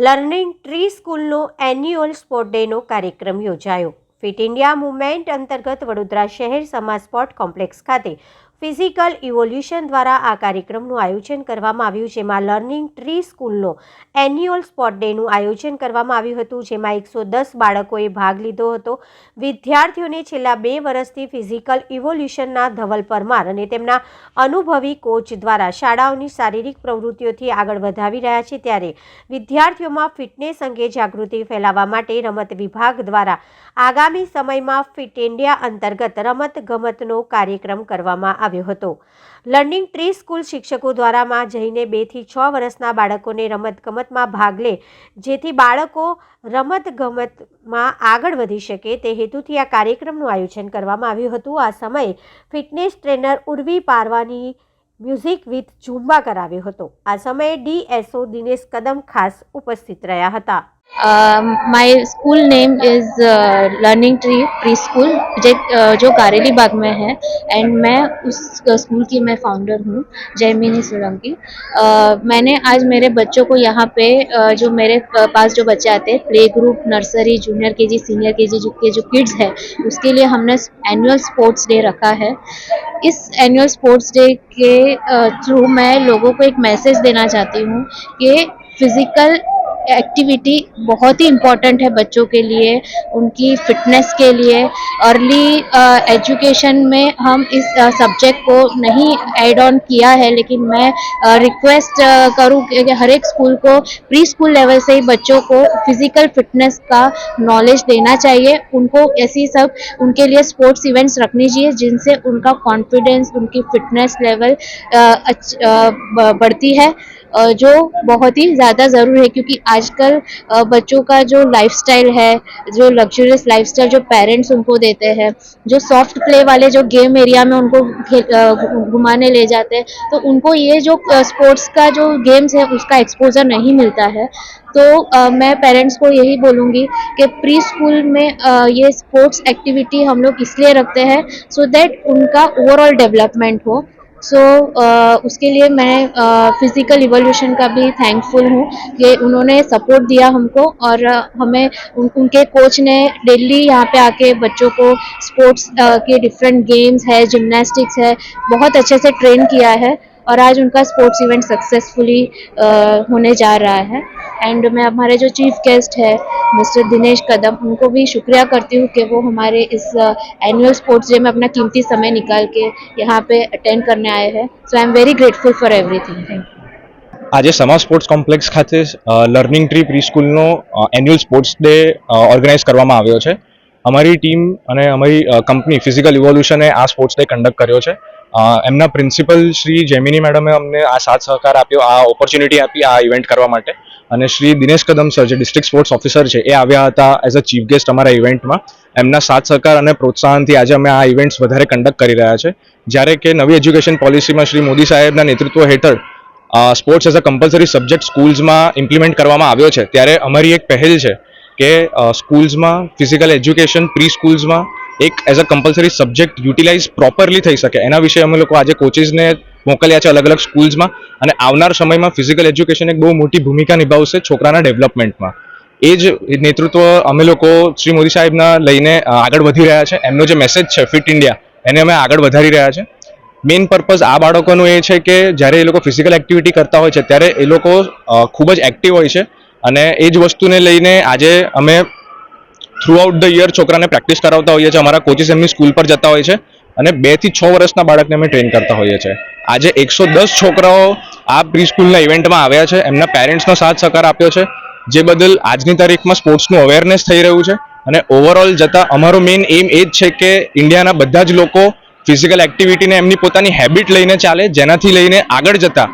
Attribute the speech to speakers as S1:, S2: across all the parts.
S1: Learning tree સ્કૂલનો annual sport ડેનો કાર્યક્રમ યોજાયો. ફિટ ઇન્ડિયા મુવમેન્ટ અંતર્ગત વડોદરા શહેર સમાજ સ્પોર્ટ કોમ્પ્લેક્સ ખાતે ફિઝિકલ ઇવોલ્યુશન દ્વારા આ કાર્યક્રમનું આયોજન કરવામાં આવ્યું, જેમાં લર્નિંગ ટ્રી સ્કૂલનો એન્યુઅલ સ્પોટ ડેનું આયોજન કરવામાં આવ્યું હતું, જેમાં એકસો દસ બાળકોએ ભાગ લીધો હતો. વિદ્યાર્થીઓને છેલ્લા બે વર્ષથી ફિઝિકલ ઇવોલ્યુશનના ધવલ પરમાર અને તેમના અનુભવી કોચ દ્વારા શાળાઓની શારીરિક પ્રવૃત્તિઓથી આગળ વધાવી રહ્યા છે. ત્યારે વિદ્યાર્થીઓમાં ફિટનેસ અંગે જાગૃતિ ફેલાવવા માટે રમત વિભાગ દ્વારા આગામી સમયમાં ફિટ ઇન્ડિયા અંતર્ગત રમત ગમતનો કાર્યક્રમ કરવામાં આવ્યો હતો. લર્નિંગ ટ્રી સ્કૂલ શિક્ષકો દ્વારામાં જઈને બેથી છ વર્ષના બાળકોને રમતગમતમાં ભાગ લે, જેથી બાળકો રમતગમતમાં આગળ વધી શકે તે હેતુથી આ કાર્યક્રમનું આયોજન કરવામાં આવ્યું હતું. આ સમયે fitness trainer Urvi Parvani music with Zumba કરાવ્યો હતો. આ સમયે ડીએસઓ દિનેશ કદમ ખાસ ઉપસ્થિત રહ્યા હતા.
S2: Um, school name is learning tree pre school uh, जो कारेली बाग में है एंड मैं उस स्कूल की मैं फाउंडर हूँ जयमिनी सोलंकी uh, मैंने आज मेरे बच्चों को यहाँ पे uh, जो मेरे पास जो बच्चे आते हैं प्ले ग्रुप नर्सरी जूनियर के जी सीनियर के जो के जो किड्स है उसके लिए हमने एनुअल स्पोर्ट्स डे रखा है। इस एनुअल स्पोर्ट्स डे के थ्रू uh, मैं लोगों को एक मैसेज देना चाहती हूँ कि फ़िज़िकल एक्टिविटी बहुत ही इम्पोर्टेंट है बच्चों के लिए, उनकी फिटनेस के लिए। अर्ली एजुकेशन में हम इस सब्जेक्ट को नहीं एड ऑन किया है, लेकिन मैं रिक्वेस्ट करूँ कि हर एक स्कूल को प्री स्कूल लेवल से ही बच्चों को फ़िज़िकल फिटनेस का नॉलेज देना चाहिए। उनको ऐसी सब, उनके लिए स्पोर्ट्स इवेंट्स रखनी चाहिए, जिनसे उनका कॉन्फिडेंस उनकी फिटनेस लेवल बढ़ती है। जो बहुत ही ज़्यादा ज़रूर है क्योंकि आजकल बच्चों का जो लाइफस्टाइल है जो लग्जरियस लाइफस्टाइल जो पेरेंट्स उनको देते हैं जो सॉफ्ट प्ले वाले जो गेम एरिया में उनको घुमाने ले जाते हैं तो उनको ये जो स्पोर्ट्स का जो गेम्स है उसका एक्सपोजर नहीं मिलता है। तो अ, मैं पेरेंट्स को यही बोलूँगी कि प्री स्कूल में अ, ये स्पोर्ट्स एक्टिविटी हम लोग इसलिए रखते हैं सो so दैट उनका ओवरऑल डेवलपमेंट हो। सो so, uh, उसके लिए मैं फ़िज़िकल uh, इवोल्यूशन का भी थैंकफुल हूँ। कि उन्होंने सपोर्ट दिया हमको और uh, हमें उन, उनके कोच ने डेली यहाँ पे आके बच्चों को स्पोर्ट्स uh, के डिफरेंट गेम्स है जिमनास्टिक्स है बहुत अच्छे से ट्रेन किया है। और आज उनका स्पोर्ट्स इवेंट सक्सेसफुली होने जा रहा है एंड मैं हमारे जो चीफ गेस्ट है मिस्टर दिनेश कदम उनको भी शुक्रिया करती हूँ कि वो हमारे इस एनुअल स्पोर्ट्स डे में अपना कीमती समय निकाल के यहाँ पे अटेंड करने आए हैं so I am very grateful for everything thank you
S3: આજે સમા સ્પોર્ટ્સ કોમ્પ્લેક્સ ખાતે લર્નિંગ ટ્રી પ્રી સ્કૂલનો એન્યુઅલ સ્પોર્ટ્સ ડે ઓર્ગેનાઇઝ કરવામાં આવ્યો છે અમારી ટીમ અને અમારી કંપની ફિઝિકલ ઇવોલ્યુશને આ સ્પોર્ટ્સ ડે કન્ડક્ટ કર્યો છે અ, એમના પ્રિન્સિપલ શ્રી જેમિની મેડમે અમને આ સાથ સહકાર આપ્યો, આ ઓપોર્ચ્યુનિટી આપી આ ઇવેન્ટ કરવા માટે. અને શ્રી દિનેશ કદમ સર જે ડિસ્ટ્રિક્ટ સ્પોર્ટ્સ ઓફિસર છે, એ આવ્યા હતા એઝ અ ચીફ ગેસ્ટ અમારા ઇવેન્ટમાં એમના સાથ સહકાર અને પ્રોત્સાહનથી આજે અમે આ ઇવેન્ટ્સ વધારે કન્ડક્ટ કરી રહ્યા છે. જ્યારે કે નવી એજ્યુકેશન પોલિસીમાં શ્રી મોદી સાહેબના નેતૃત્વ હેઠળ sports as a compulsory subject સ્કૂલ્સમાં implement કરવામાં આવ્યો છે. ત્યારે અમારી એક પહેલ છે કે સ્કૂલ્સમાં ફિઝિકલ એજ્યુકેશન પ્રી સ્કૂલ્સમાં એક as a compulsory subject utilise properly થઈ શકે. એના વિશે અમે લોકો આજે કોચિસને મોકલ્યા છે અલગ અલગ સ્કૂલ્સમાં અને આવનાર સમયમાં ફિઝિકલ એજ્યુકેશન એક બહુ મોટી ભૂમિકા નિભાવશે છોકરાના ડેવલપમેન્ટમાં એ જ નેતૃત્વ અમે લોકો શ્રી મોદી સાહેબના લઈને આગળ વધી રહ્યા છે. એમનો જે મેસેજ છે ફિટ ઇન્ડિયા એને અમે આગળ વધારી રહ્યા છે. મેઇન પર્પઝ આ બાળકોનું એ છે કે, જ્યારે એ લોકો ફિઝિકલ એક્ટિવિટી કરતા હોય છે, ત્યારે એ લોકો ખૂબ જ એક્ટિવ હોય છે. અને એ જ વસ્તુને લઈને આજે અમે થ્રુ આઉટ ધ યર છોકરાને પ્રેક્ટિસ કરાવતા હોઈએ છીએ. અમારા કોચિસ એમની સ્કૂલ પર જતા હોય છે અને બેથી છ વર્ષના બાળકને અમે ટ્રેન કરતા હોઈએ છીએ. આજે એકસો દસ છોકરાઓ આ પ્રી સ્કૂલના ઇવેન્ટમાં આવ્યા છે. એમના પેરેન્ટ્સનો સાથ સહકાર આપ્યો છે. જે બદલ આજની તારીખમાં સ્પોર્ટ્સનું અવેરનેસ થઈ રહ્યું છે. અને ઓવરઓલ જતા અમારો મેઇન એમ એ જ છે કે ઇન્ડિયાના બધા જ લોકો ફિઝિકલ એક્ટિવિટીને એમની પોતાની હેબિટ લઈને ચાલે, જેનાથી લઈને આગળ જતા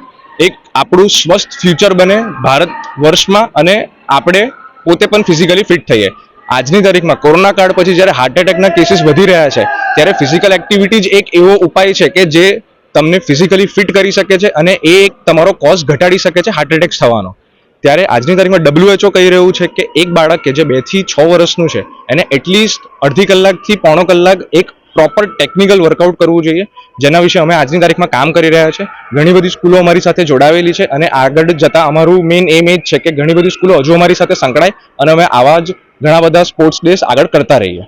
S3: એક આપણું સ્વસ્થ ફ્યુચર બને ભારત વર્ષમાં અને આપણે પોતે પણ ફિઝિકલી ફિટ થઈએ. આજની તારીખમાં કોરોના કાળ પછી જ્યારે હાર્ટ એટેકના કેસીસ વધી રહ્યા છે, ત્યારે ફિઝિકલ એક્ટિવિટી જ એક એવો ઉપાય છે કે જે તમને ફિઝિકલી ફિટ કરી શકે છે અને એ એક તમારો કોઝ ઘટાડી શકે છે હાર્ટ એટેક થવાનો. ત્યારે આજની તારીખમાં ડબ્લ્યુએચઓ કહી રહ્યું છે કે એક બાળક કે જે બેથી છ વર્ષનું છે, એને એટલીસ્ટ અડધી કલાકથી પોણો કલાક એક પ્રોપર ટેકનિકલ વર્કઆઉટ કરવું જોઈએ, જેના વિશે અમે આજની તારીખમાં કામ કરી રહ્યા છે. ઘણી બધી સ્કૂલો અમારી સાથે જોડાવેલી છે અને આગળ જતાં અમારું મેઇન એમ એ જ છે કે ઘણી બધી સ્કૂલો હજુ અમારી સાથે સંકળાય અને અમે આવા જ ઘણા બધા સ્પોર્ટ્સ ડેઝ આગળ કરતા રહીએ.